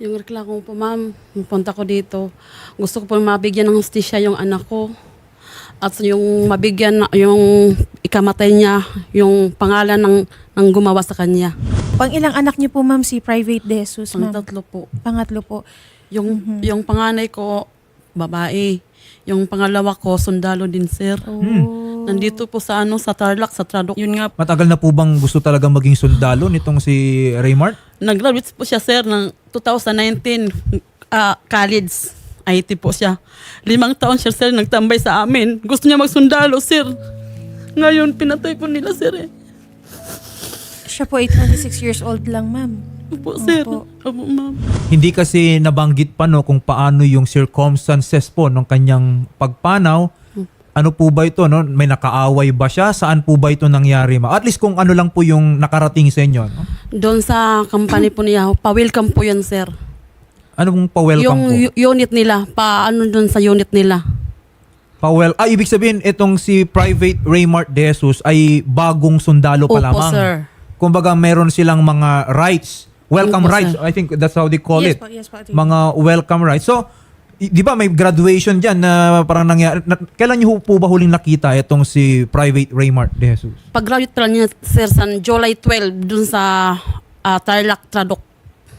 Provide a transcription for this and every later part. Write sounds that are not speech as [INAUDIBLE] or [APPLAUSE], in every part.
Yung reklamo po, ma'am, punta ko dito. Gusto ko po mabigyan ng hustisya yung anak ko. At yung mabigyan, na- yung ikamatay niya, yung pangalan ng, ng gumawa sa kanya. Pang ilang anak niyo po, ma'am, si Private De Jesus, Ang ma'am? tatlo po. Pangatlo po. Yung, yung panganay ko, babae. Yung pangalawa ko, sundalo din, sir. Oh. Nandito po sa ano, sa Tarlac, sa Tradok. Yun nga, Matagal na po bang gusto talaga maging sundalo nitong si Raymart? nag-graduate po siya, sir, ng 2019 ah, college. IT po siya. Limang taon siya, sir, nagtambay sa amin. Gusto niya magsundalo, sir. Ngayon, pinatay po nila, sir, eh. Siya po ay 26 years old lang, ma'am. Opo, sir. Opo. Opo, ma'am. Hindi kasi nabanggit pa no kung paano yung circumstances po ng kanyang pagpanaw. Ano po ba ito? No? May nakaaway ba siya? Saan po ba ito nangyari? Ma? At least kung ano lang po yung nakarating sa inyo. No? Doon sa company po niya, pa-welcome po yun, sir. Ano pong pa-welcome yung po? u- unit nila, pa-ano doon sa unit nila. Pa-wel ah, ibig sabihin itong si Private Raymart De Jesus ay bagong sundalo pa Opo, lamang. sir. Kumbaga meron silang mga rights. Welcome Opo, rights. sir. I think that's how they call yes it. po, yes po. Ate. mga welcome rights. So, di ba may graduation dyan na parang nangyari. Na, kailan niyo po ba huling nakita itong si Private Raymart De Jesus? Pag-graduate pala niya, sir, sa July 12, doon sa ah, Tarlac, Tradok.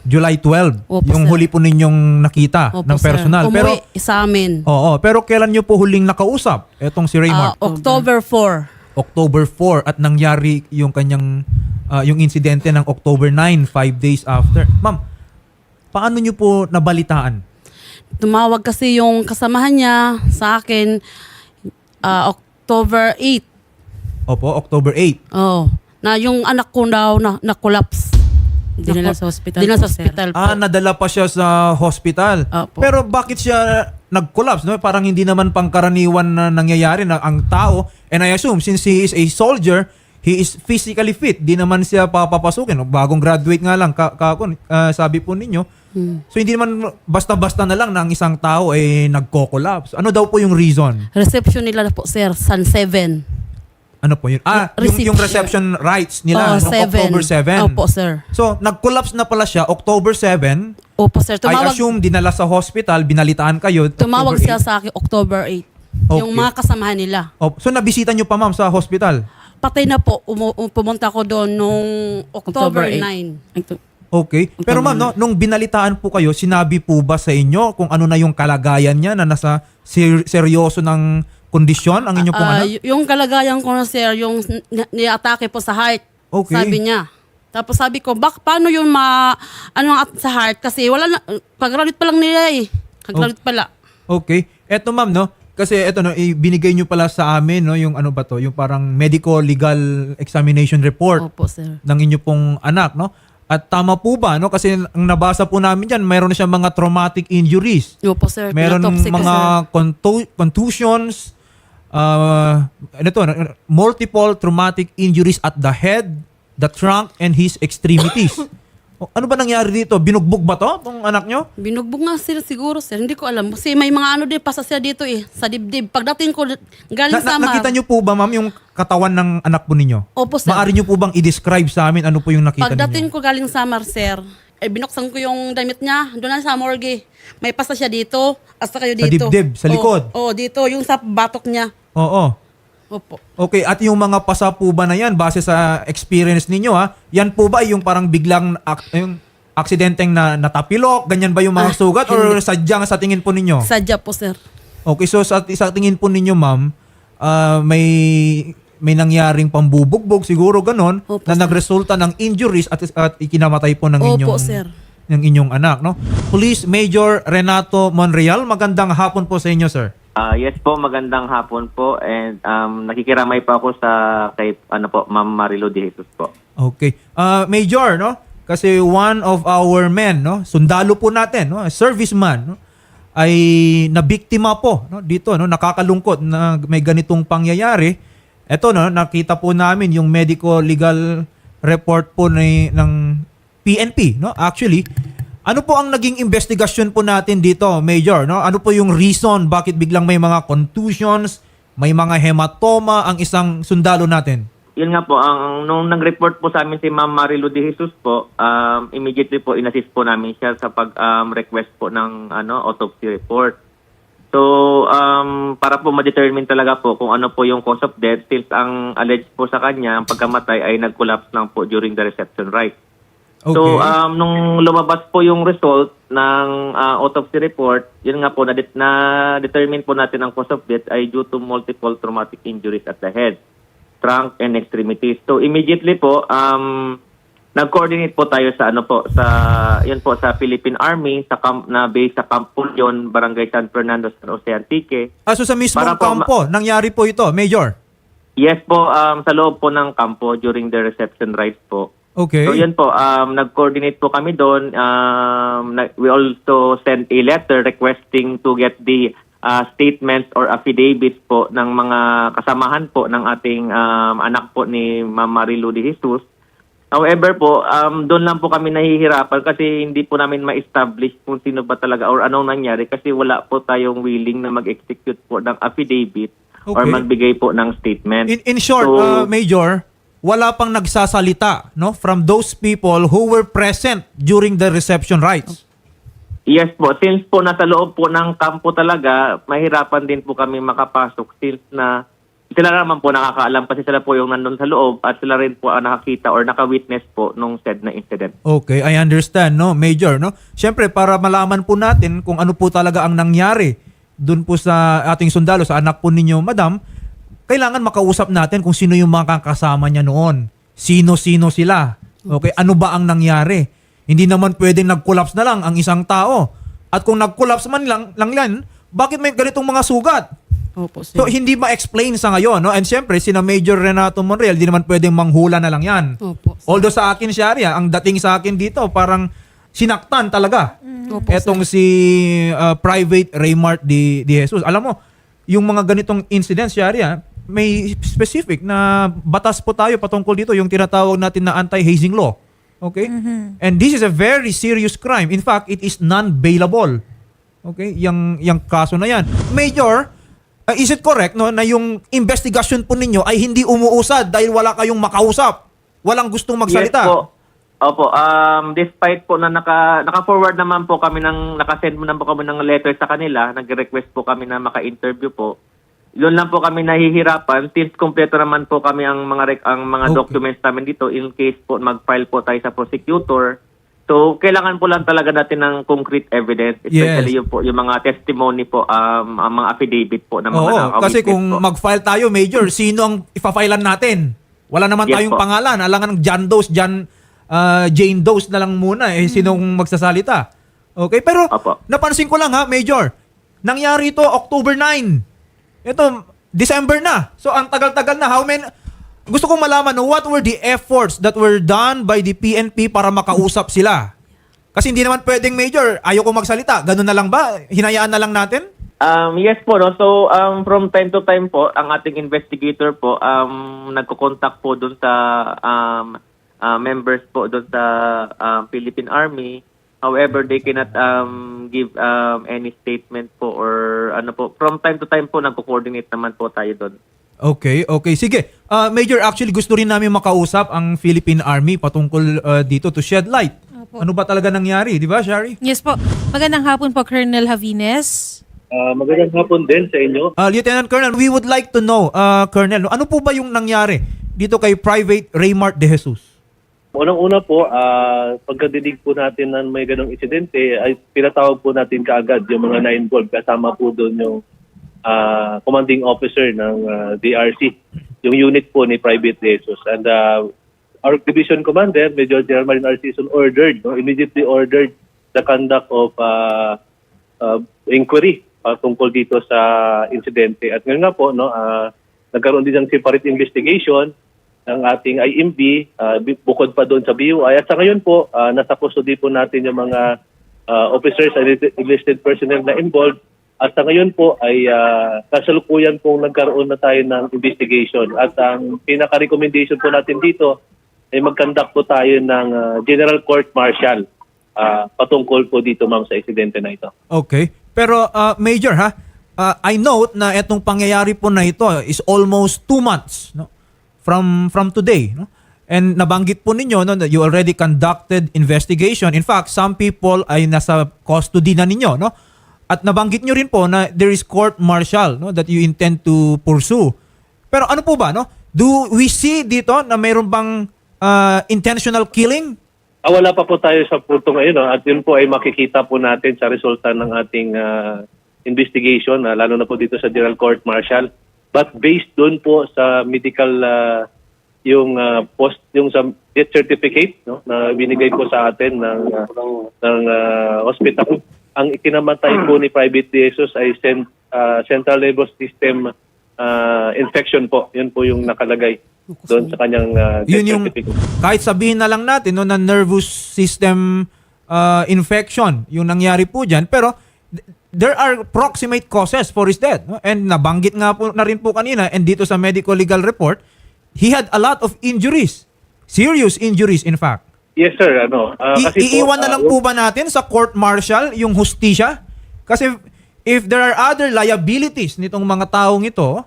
July 12. Opo, yung sir. huli po ninyong nakita Opo, ng sir. personal. Umuwi Pero, sa amin. oo, pero kailan niyo po huling nakausap itong si Raymart? October 4. October 4 at nangyari yung kanyang ah, yung insidente ng October 9, 5 days after. Ma'am, paano niyo po nabalitaan? Tumawag kasi yung kasamahan niya sa akin ah, October 8. Opo, October 8. Oh, na yung anak ko daw na na-collapse. Dinala sa hospital Dinala po, sa sir. hospital po. Ah, nadala pa siya sa hospital. Opo. Pero bakit siya nag-collapse? No? Parang hindi naman pangkaraniwan na nangyayari na ang tao, and I assume since he is a soldier, he is physically fit. Di naman siya papapasukin. Bagong graduate nga lang, ka, ka- ah, sabi po ninyo. Hmm. So hindi naman basta-basta na lang na ang isang tao ay nagko-collapse. Ano daw po yung reason? Reception nila po, sir, San 7. Ano po yun? Ah, yung, yung reception rights nila Oh, noong seven. October 7. Opo, sir. So, nag-collapse na pala siya October 7. Opo, sir. I Tumawag, assume dinala sa hospital, binalitaan kayo. tumawag siya sa akin October 8. Yung Okay. mga kasamahan nila. 8. Oh, so, nabisita nyo pa ma'am sa hospital? Patay na po. Umu- um- pumunta ko doon nung October, October 8. 9. Ito, Okay. Pero ma'am, no, nung binalitaan po kayo, sinabi po ba sa inyo kung ano na yung kalagayan niya na nasa ser- seryoso ng kondisyon ang inyo pong Ah, anak? y- yung kalagayan ko na, sir, yung ni- ni-atake po sa heart. Okay. Sabi niya. Tapos sabi ko, bak, paano yun ma, ano at sa heart? Kasi wala na, pag-graduate pa lang nila eh. Pag-graduate pala. Okay. Eto ma'am, no? Kasi eto no, ibinigay nyo pala sa amin no, yung ano ba to, yung parang medical legal examination report Opo, sir. ng inyo pong anak, no? At tama po ba, no? Kasi ang nabasa po namin diyan, mayroon na siyang mga traumatic injuries. Opo, sir. Meron Pinatopsy ko, mga sir. contu- contusions, uh, ano to, multiple traumatic injuries at the head, the trunk, and his extremities. [LAUGHS] Ano ba nangyari dito? Binugbog ba to, tong anak nyo? Binugbog nga sila siguro, sir. Hindi ko alam. Kasi may mga ano din, pasa sila dito eh. Sa dibdib. Pagdating ko, galing Na- sa na- nakita nyo po ba, ma'am, yung katawan ng anak po ninyo? Opo, sir. Maari nyo po bang i-describe sa amin ano po yung nakita Pagdating ninyo? ko galing sa Sir, eh, binuksan ko yung damit niya. Doon na sa morgue. May pasa siya dito. Hasta kayo Sa dito. dibdib, sa Oo, likod? Oo, dito. Yung sa batok niya. Oo. Opo. Okay, at yung mga pasa po ba na yan, base sa experience ninyo ha, yan po ba yung parang biglang ak- yung aksidenteng na natapilok, ganyan ba yung mga Ah, sugat or hindi. sadyang sa tingin po ninyo? Sadya po, sir. Okay, so sa, sa tingin po ninyo ma'am, ah, may may nangyaring pambubugbog siguro ganon Opo, na sir. nagresulta ng injuries at, at ikinamatay po ng Opo, inyong sir. ng inyong anak, no? Police Major Renato Monreal, magandang hapon po sa inyo, sir. Ah, yes po, magandang hapon po and um, nakikiramay pa ako sa kay ano po, Ma'am Marilo De Jesus po. Okay. Uh, Major, no? Kasi one of our men, no? Sundalo po natin, no? Serviceman, no? ay nabiktima po no dito no nakakalungkot na may ganitong pangyayari ito no nakita po namin yung medical legal report po ni ng PNP no actually ano po ang naging investigasyon po natin dito major no ano po yung reason bakit biglang may mga contusions may mga hematoma ang isang sundalo natin yun nga po, ang nung nag-report po sa amin si Ma'am Marilu de Jesus po, um, immediately po inassist po namin siya sa pag-request po ng ano autopsy report. So, um, para po ma-determine talaga po kung ano po yung cause of death since ang alleged po sa kanya, ang pagkamatay ay nag-collapse lang po during the reception rite. Okay. So, um, nung lumabas po yung result ng uh, autopsy report, yun nga po, na, na determine po natin ang cause of death ay due to multiple traumatic injuries at the head, trunk, and extremities. So, immediately po, um, nag-coordinate po tayo sa ano po, sa, yun po, sa Philippine Army, sa camp, na base sa Camp Pulion, Barangay San Fernando, San Jose Antique. Ah, so sa mismong kampo, nangyari po ito, Major? Yes po, um, sa loob po ng kampo during the reception rites po. Okay. So yun po, um, nag-coordinate po kami doon. Um, we also sent a letter requesting to get the uh, statements or affidavits po ng mga kasamahan po ng ating um, anak po ni Ma'am Marilu de Jesus. However po, um, doon lang po kami nahihirapan kasi hindi po namin ma-establish kung sino ba talaga or anong nangyari kasi wala po tayong willing na mag-execute po ng affidavit or Okay. magbigay po ng statement. In, in short, So- uh, Major, wala pang nagsasalita no from those people who were present during the reception rites. Yes po, since po nasa loob po ng kampo talaga, mahirapan din po kami makapasok since na sila naman po nakakaalam kasi sila po yung nandun sa loob at sila rin po ang nakakita or nakawitness po nung said na incident. Okay, I understand, no, Major, no? Siyempre, para malaman po natin kung ano po talaga ang nangyari dun po sa ating sundalo, sa anak po ninyo, Madam, kailangan makausap natin kung sino yung mga kasama niya noon. Sino-sino sila. Okay, ano ba ang nangyari? Hindi naman pwedeng nag-collapse na lang ang isang tao. At kung nag-collapse man lang, lang yan, bakit may ganitong mga sugat? Opo, sir. So, hindi ma-explain sa ngayon, no? And siyempre, sina Major Renato Monreal, di naman pwedeng manghula na lang yan. Opo. Although sa akin, Sharia, ang dating sa akin dito, parang sinaktan talaga. Opo, Etong si uh, Private Raymart de, de Jesus. Alam mo, yung mga ganitong incidents, Sharia, may specific na batas po tayo patungkol dito, yung tinatawag natin na anti-hazing law. Okay? And this is a very serious crime. In fact, it is non-bailable. Okay? Yang, yang kaso na yan. Major, uh, is it correct no, na yung investigation po ninyo ay hindi umuusad dahil wala kayong makausap? Walang gustong magsalita? Yes po. Opo, um, despite po na naka, naka-forward naman po kami ng, nakasend mo naman po kami ng letter sa kanila, nag-request po kami na maka-interview po. Doon lang po kami nahihirapan since kompleto naman po kami ang mga rec- ang mga Okay. documents namin dito in case po mag-file po tayo sa prosecutor. So, kailangan po lang talaga natin ng concrete evidence, especially Yes. yung po yung mga testimony po, um, ang mga affidavit po ng mga Oo, kasi kung mag-file tayo, Major, sino ang ipa-filean natin? Wala naman Yes tayong po. pangalan. Alangan ng John Doe, John, uh, Jane Doe na lang muna. Eh, sinong magsasalita? Okay, pero Opo. napansin ko lang ha, Major, nangyari ito October 9. Ito, December na. So, ang tagal-tagal na. How many... Gusto kong malaman, what were the efforts that were done by the PNP para makausap sila? Kasi hindi naman pwedeng, Major, ayaw ko magsalita. Ganun na lang ba? Hinayaan na lang natin? Um, yes po, no? So, um, from time to time po, ang ating investigator po, um, nagko-contact po doon sa um, uh, members po doon sa um, Philippine Army. However, they cannot um, give um, any statement po or ano po. From time to time po, nagko-coordinate naman po tayo doon. Okay, okay. Sige. Uh, Major, actually gusto rin namin makausap ang Philippine Army patungkol uh, dito to shed light. Opo. Ano ba talaga nangyari, di ba, Shari? Yes po. Magandang hapon po, Colonel Javines. Ah, magandang hapon din sa inyo. Uh, Lieutenant Colonel, we would like to know, uh, Colonel, ano po ba yung nangyari dito kay Private Raymart de Jesus? Unang-una po, ah, pagkadidig po natin ng may ganong insidente, ay pinatawag po natin kaagad yung mga na-involved. Kasama po doon yung ah, commanding officer ng ah, DRC, yung unit po ni Private Jesus. And ah, our division commander, Major General Marin Arcison, ordered, no, immediately ordered the conduct of ah, uh, inquiry uh, tungkol dito sa insidente. At ngayon nga po, no, uh, nagkaroon din ng separate investigation ng ating IMB, uh, bi- bukod pa doon sa BUI. At sa ngayon po, uh, nasa custody po natin yung mga uh, officers and enlisted personnel na involved. At sa ngayon po ay uh, kasalukuyan pong nagkaroon na tayo ng investigation. At ang pinaka-recommendation po natin dito ay mag-conduct po tayo ng uh, General Court Martial uh, patungkol po dito ma'am sa insidente na ito. Okay. Pero uh, Major ha, uh, I note na itong pangyayari po na ito is almost two months no, from from today, no? And nabanggit po ninyo no, you already conducted investigation. In fact, some people ay nasa custody na ninyo, no? At nabanggit nyo rin po na there is court martial no, that you intend to pursue. Pero ano po ba, no? Do we see dito na mayroon bang ah, intentional killing? Ah, wala pa po tayo sa punto ngayon no? at yun po ay makikita po natin sa resulta ng ating ah, investigation, ah, lalo na po dito sa General Court Martial. But based doon po sa medical ah, yung ah, post yung sa death certificate no na binigay po sa atin ng ah, ng ah, hospital ang ikinamatay po ni Private Jesus ay cent- ah, central nervous system ah, infection po. Yun po yung nakalagay doon sa kanyang ah, death Yun yung certificate. kahit sabihin na lang natin no na nervous system uh, infection yung nangyari po diyan pero there are proximate causes for his death and nabanggit nga po na rin po kanina and dito sa medical legal report he had a lot of injuries serious injuries in fact Yes sir, ano. ah, I- kasi po, iiwan na ah, lang po ba natin sa court martial yung hustisya? Kasi if there are other liabilities nitong mga taong ito,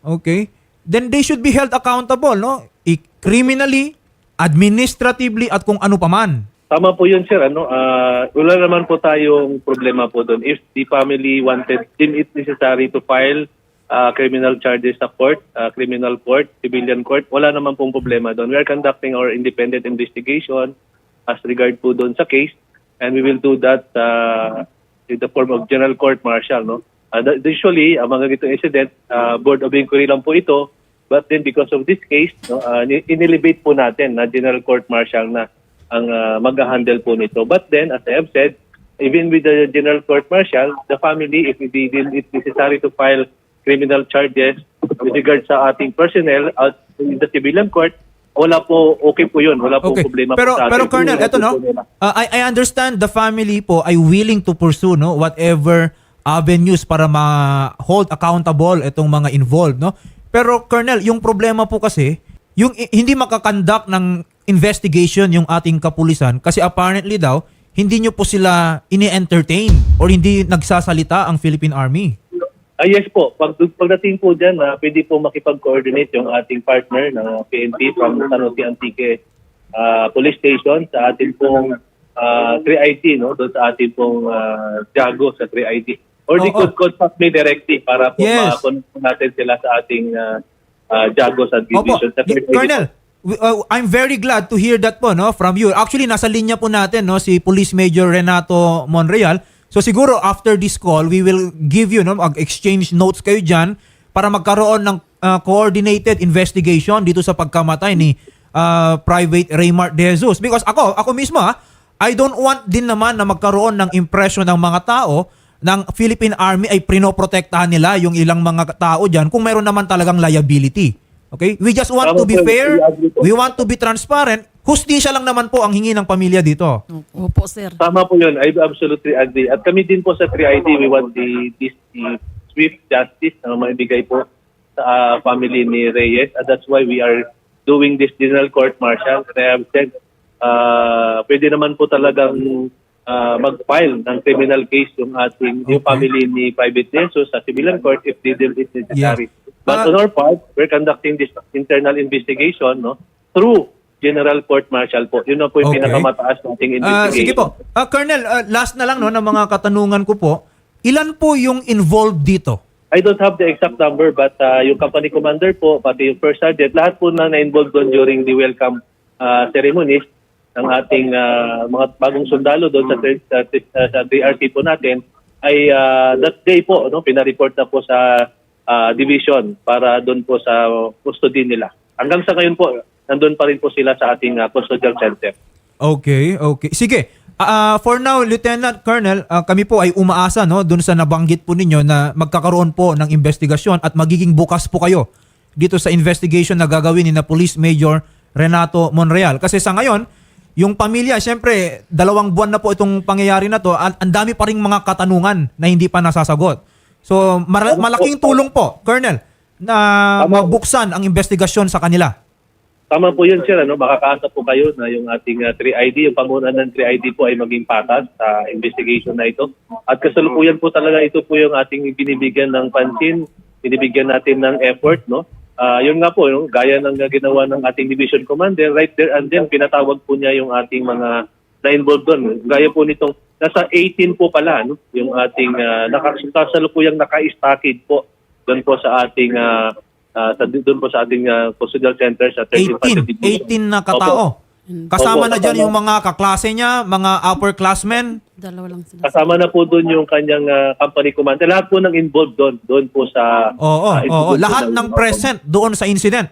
okay, then they should be held accountable, no? I- criminally, administratively, at kung ano paman. Tama po yun sir, ano. ah, wala naman po tayong problema po doon. If the family wanted, deem it necessary to file ah, criminal charges sa court, ah, criminal court, civilian court, wala naman pong problema doon. We are conducting our independent investigation as regard po doon sa case and we will do that uh, in the form of general court martial, no? Uh, usually, ang mga ganitong incident, ah, board of inquiry lang po ito, but then because of this case, no, uh, inelevate po natin na general court martial na ang ah, mag-handle po nito. But then, as I have said, even with the general court martial, the family, if it it necessary to file criminal charges with regard sa ating personnel at in the civilian court, wala po, okay po yun. Wala po Okay. problema Pero po sa atin. pero Colonel, po no. uh, I I understand the family po ay willing to pursue no whatever avenues para ma-hold accountable itong mga involved no. Pero Colonel, yung problema po kasi yung hindi makakandak ng investigation yung ating kapulisan kasi apparently daw hindi nyo po sila ini-entertain or hindi nagsasalita ang Philippine Army. Ah, yes po. Pag, pagdating po dyan, na pwede po makipag-coordinate yung ating partner ng PNP from San Jose Antique ah, Police Station sa ating pong ah, 3ID, no? Doon sa ating pong ah, Jago sa 3ID. Or they Oo. could contact me directly para po Yes. ma-connect natin sila sa ating ah, ah, Jago sa Opo. division. Sa Y- 3ID. Colonel, uh, I'm very glad to hear that po no from you. Actually nasa linya po natin no si Police Major Renato Monreal. So siguro after this call, we will give you no mag-exchange notes kayo diyan para magkaroon ng uh, coordinated investigation dito sa pagkamatay ni uh, Private Raymart De Jesus. Because ako, ako mismo ha, I don't want din naman na magkaroon ng impression ng mga tao ng Philippine Army ay prinoprotektahan nila yung ilang mga tao diyan kung meron naman talagang liability. Okay? We just want Tama to be po, fair. Po. We want to be transparent. Hustisya lang naman po ang hingi ng pamilya dito. Opo, sir. Tama po yun. I absolutely agree. At kami din po sa 3ID, we want the, this, the swift justice na maibigay po sa ah, family ni Reyes. And that's why we are doing this general court martial. And I have said, uh, pwede naman po talagang ah, mag-file ng criminal case yung ating yung Okay. family ni Private Jesus sa civilian court if they deem it necessary. But Ah. on our part, we're conducting this internal investigation no through general court martial po. Yun na po yung Okay. pinakamataas nating Ah, investigation. sige po. Ah, Colonel, ah, last na lang no ng mga katanungan ko po. Ilan po yung involved dito? I don't have the exact number but uh, yung company commander po, pati yung first sergeant, lahat po na na-involved doon during the welcome uh, ceremonies ng ating uh, mga bagong sundalo doon sa, third- sa, sa, sa DRT po natin ay uh, that day po no pinareport na po sa uh, division para doon po sa custody nila. Hanggang sa ngayon po nandun pa rin po sila sa ating uh, custodial center. Okay, okay. Sige. Ah, for now, Lieutenant Colonel, ah, kami po ay umaasa no doon sa nabanggit po ninyo na magkakaroon po ng investigasyon at magiging bukas po kayo dito sa investigation na gagawin ni na Police Major Renato Monreal. Kasi sa ngayon, yung pamilya, syempre, dalawang buwan na po itong pangyayari na to, at ang dami pa ring mga katanungan na hindi pa nasasagot. So, mar- malaking tulong po, Colonel, na mabuksan ang investigasyon sa kanila. Tama po yun, sir. Ano? Makakaasa po kayo na yung ating uh, 3ID, yung pamunan ng 3ID po ay maging patas sa investigation na ito. At kasalukuyan po talaga ito po yung ating binibigyan ng pansin, binibigyan natin ng effort, no? ah, yun nga po, yung, gaya ng ginawa ng ating division commander, right there and then pinatawag po niya yung ating mga na-involved doon. Gaya po nitong, nasa 18 po pala, no? yung ating, uh, nakasalukuyang naka-stockade po doon po sa ating, ah, ah, sa, doon po sa ating uh, custodial center sa 13th 18. 18 na katao. Kasama na dyan yung mga kaklase niya, mga upperclassmen. Dalawa lang sila. Kasama na po doon yung kanyang ah, company commander. Lahat po ng involved doon, doon po sa... Oo, ah, oo. po Lahat ng present doon sa incident.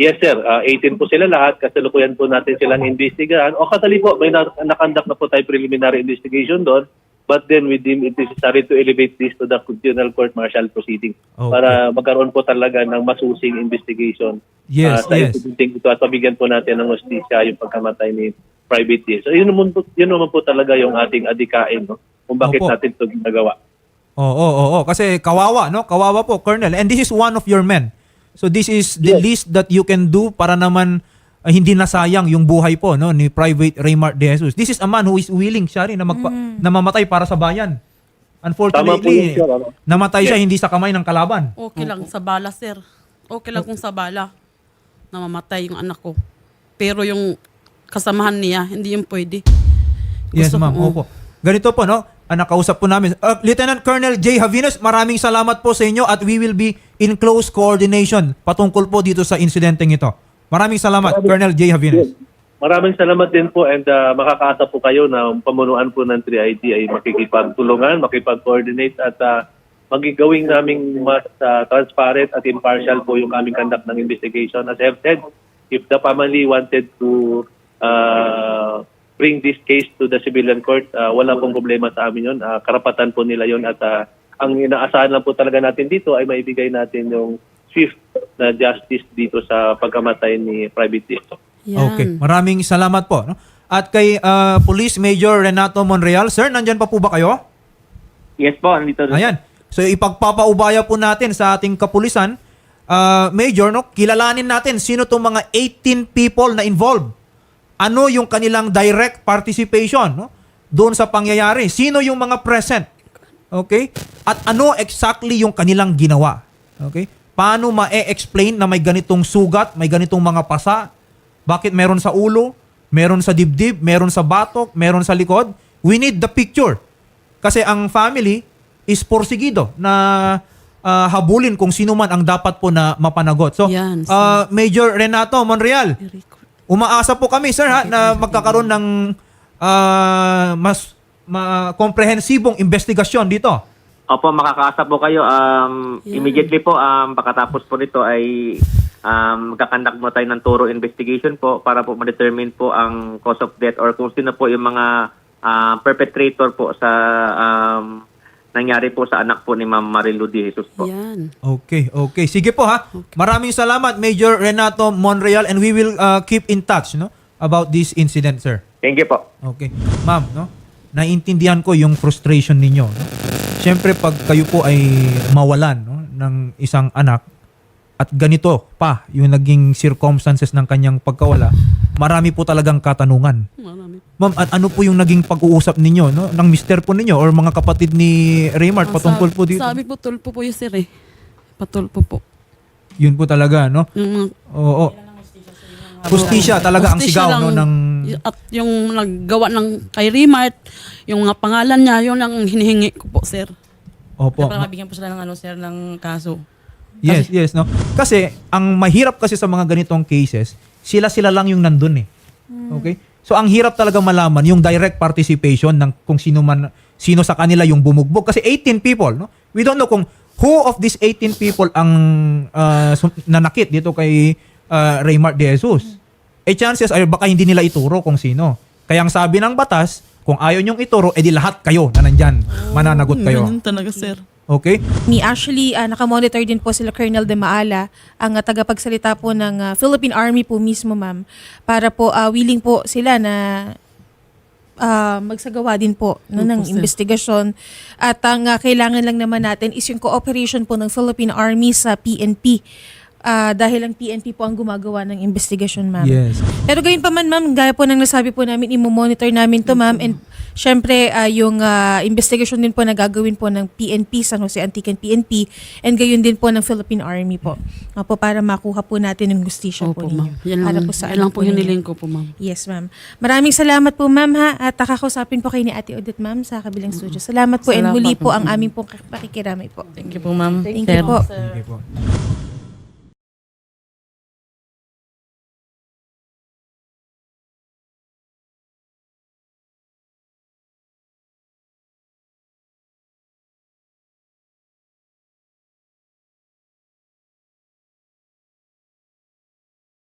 Yes sir, Ah, 18 po sila lahat. Kasalukuyan po natin silang investigahan. O katali po, may na- nakandak na po tayo preliminary investigation doon. But then we deem it necessary to elevate this to the Constitutional Court Martial Proceeding Okay. para magkaroon po talaga ng masusing investigation Yes, ah, sa yes. incident ito at pabigyan po natin ng hostisya yung pagkamatay ni Private D. So yun naman po, yun naman po talaga yung ating adikain no? kung bakit Opo. natin ito ginagawa. Oo, oo, oo. Kasi kawawa, no? Kawawa po, Colonel. And this is one of your men. So this is the Yes. least that you can do para naman ah, hindi nasayang yung buhay po no ni Private Raymart De Jesus. This is a man who is willing siya rin na magpa- na mamatay para sa bayan. Yun, Unfortunately, sir, ano? namatay siya hindi sa kamay ng kalaban. Okay lang sa bala, sir. Okay lang kung sa bala na mamatay yung anak ko. Pero yung kasamahan niya, hindi yung pwede. Yes, Gusto ma'am. ko- Opo. Ganito po, no? Ang nakausap po namin. Uh, Lieutenant Colonel J. Javines, maraming salamat po sa inyo at we will be in close coordination patungkol po dito sa insidenteng ito. Maraming salamat, Colonel J. Javines. Maraming salamat din po and uh, makakaasa po kayo na ang pamunuan po ng 3ID ay makikipagtulungan, makipag-coordinate at uh, magigawing naming mas uh, transparent at impartial po yung aming conduct ng investigation. As I have said, if the family wanted to uh, bring this case to the civilian court, uh, wala pong problema sa amin yun. Uh, karapatan po nila yun at uh, ang inaasahan lang po talaga natin dito ay maibigay natin yung swift na justice dito sa pagkamatay ni Private Dito. Yan. Okay. Maraming salamat po. No? At kay uh, Police Major Renato Monreal, sir, nandyan pa po ba kayo? Yes po, nandito Ayan. So ipagpapaubaya po natin sa ating kapulisan, uh, Major, no, kilalanin natin sino tong mga 18 people na involved. Ano yung kanilang direct participation no, doon sa pangyayari? Sino yung mga present? Okay? At ano exactly yung kanilang ginawa? Okay? Paano ma-explain na may ganitong sugat, may ganitong mga pasa? Bakit meron sa ulo, meron sa dibdib, meron sa batok, meron sa likod? We need the picture. Kasi ang family is porsigido na ah, habulin kung sino man ang dapat po na mapanagot. So, Yan, sir. ah, Major Renato Monreal, umaasa po kami, sir, ha, na magkakaroon ng ah, mas ma- komprehensibong investigasyon dito. Opo, makakaasa po kayo. Um, Immediately po, um, pagkatapos po nito ay um, magkakandak mo tayo ng thorough investigation po para po ma-determine po ang cause of death or kung sino po yung mga ah, perpetrator po sa um, nangyari po sa anak po ni Ma'am Marilu de Jesus po. Yan. Okay, okay. Sige po ha. Maraming salamat Major Renato Monreal and we will ah, keep in touch no about this incident, sir. Thank you po. Okay. Ma'am, no? Naiintindihan ko yung frustration ninyo. No? Siyempre, pag kayo po ay mawalan no, ng isang anak at ganito pa yung naging circumstances ng kanyang pagkawala, marami po talagang katanungan. Marami. Ma'am, an- ano po yung naging pag-uusap ninyo, no? Ng mister po ninyo or mga kapatid ni Raymart patungkol sabi- po dito? Sabi po, tulpo po yung sir eh. Patulpo po. Yun po talaga, no? Yung, Oo. Hustisya talaga ang sigaw no lang. ng At yung naggawa ng kay Remart, yung mga pangalan niya, yun ang hinihingi ko po, sir. Opo. Para mabigyan po sila ng ano, sir, ng kaso. Yes, yes, no. Kasi ang mahirap kasi sa mga ganitong cases, sila-sila lang yung nandun eh. Okay? So ang hirap talaga malaman yung direct participation ng kung sino man sino sa kanila yung bumugbog kasi 18 people, no? We don't know kung who of these 18 people ang uh, nanakit dito kay uh, Raymart De Jesus. Eh chances ay baka hindi nila ituro kung sino. Kaya ang sabi ng batas, kung ayaw nyong ituro, edi lahat kayo na nandyan. Mananagot kayo. Ganun talaga, sir. Okay? Ni actually, ah, nakamonitor din po sila Colonel De Maala, ang ah, tagapagsalita po ng ah, Philippine Army po mismo, ma'am, para po ah, willing po sila na ah, magsagawa din po no, ng investigasyon. At ang ah, kailangan lang naman natin is yung cooperation po ng Philippine Army sa PNP. Ah, dahil ang PNP po ang gumagawa ng investigasyon, ma'am. Yes. Pero gayon pa man, ma'am, gaya po ng nasabi po namin, imo-monitor namin to, ma'am, and syempre ah, yung ah, investigation din po na gagawin po ng PNP, San Jose Antican PNP, and gayon din po ng Philippine Army po. Ah, po para makuha po natin yung justisya po Opo, ninyo. ma'am. Yan Para lang, po sa yan lang po ninyo. hiniling ko po, ma'am. Yes, ma'am. Maraming salamat po, ma'am, ha? At kakausapin po kayo ni Ate Odette, ma'am, sa kabilang studio. Salamat po and Salamat muli po po. ang aming pong pakikiramay po. Thank you po, ma'am. Thank you Sir. po. Okay po.